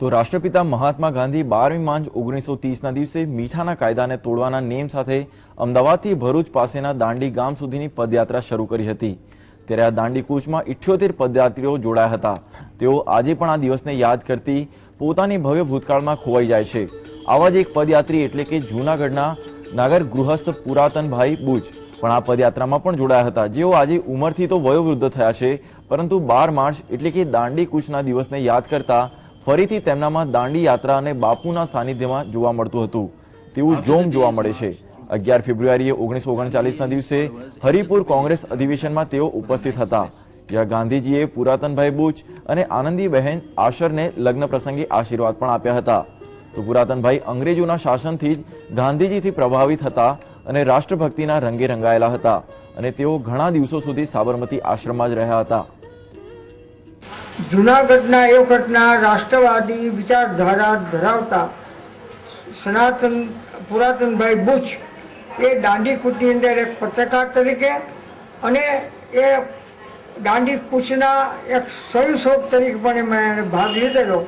તો રાષ્ટ્રપિતા મહાત્મા ગાંધી બારમી માર્ચ ઓગણીસો ત્રીસના દિવસે મીઠાના કાયદાને તોડવાના નેમ સાથે અમદાવાદથી ભરૂચ પાસેના દાંડી ગામ સુધીની પદયાત્રા શરૂ કરી હતી. ત્યારે આ દાંડી કૂચમાં ઇઠ્યોતેર પદયાત્રીઓ જોડાયા હતા. તેઓ આજે પણ આ દિવસને યાદ કરતી પોતાની ભવ્ય ભૂતકાળમાં ખોવાઈ જાય છે. આવા જ એક પદયાત્રી એટલે કે જૂનાગઢના નાગર ગૃહસ્થ પુરાતનભાઈ બુચ પણ આ પદયાત્રામાં પણ જોડાયા હતા. જેઓ આજે ઉંમરથી તો વયોવૃદ્ધ થયા છે, પરંતુ બાર માર્ચ એટલે કે દાંડી કૂચના દિવસને યાદ કરતા ફરીથી તેમનામાં દાંડી યાત્રા અને બાપુના સાનિધ્યમાં જોવા મળતું હતું. તેવું જોમ જોવા મળે છે. અગિયાર ફેબ્રુઆરીએ ઓગણીસો ઓગણચાલીસના દિવસે હરિપુર કોંગ્રેસ અધિવેશનમાં તેઓ ઉપસ્થિત હતા. જ્યાં ગાંધીજીએ પુરાતનભાઈ બુચ અને આનંદીબહેન આશરને લગ્ન પ્રસંગે આશીર્વાદ પણ આપ્યા હતા. તો પુરાતનભાઈ અંગ્રેજોના શાસનથી જ ગાંધીજીથી પ્રભાવિત હતા અને રાષ્ટ્રભક્તિના રંગે રંગાયેલા હતા અને તેઓ ઘણા દિવસો સુધી સાબરમતી આશ્રમમાં જ રહ્યા હતા. જૂનાગઢના એ વખતના રાષ્ટ્રવાદી વિચારધારા ધરાવતા સનાતન પુરાતનભાઈ બુચ એ દાંડી કૂચની અંદર એક પત્રકાર તરીકે અને એ દાંડી કૂચના એક સ્વયંસેવક તરીકે પણ એમણે ભાગ લીધેલો.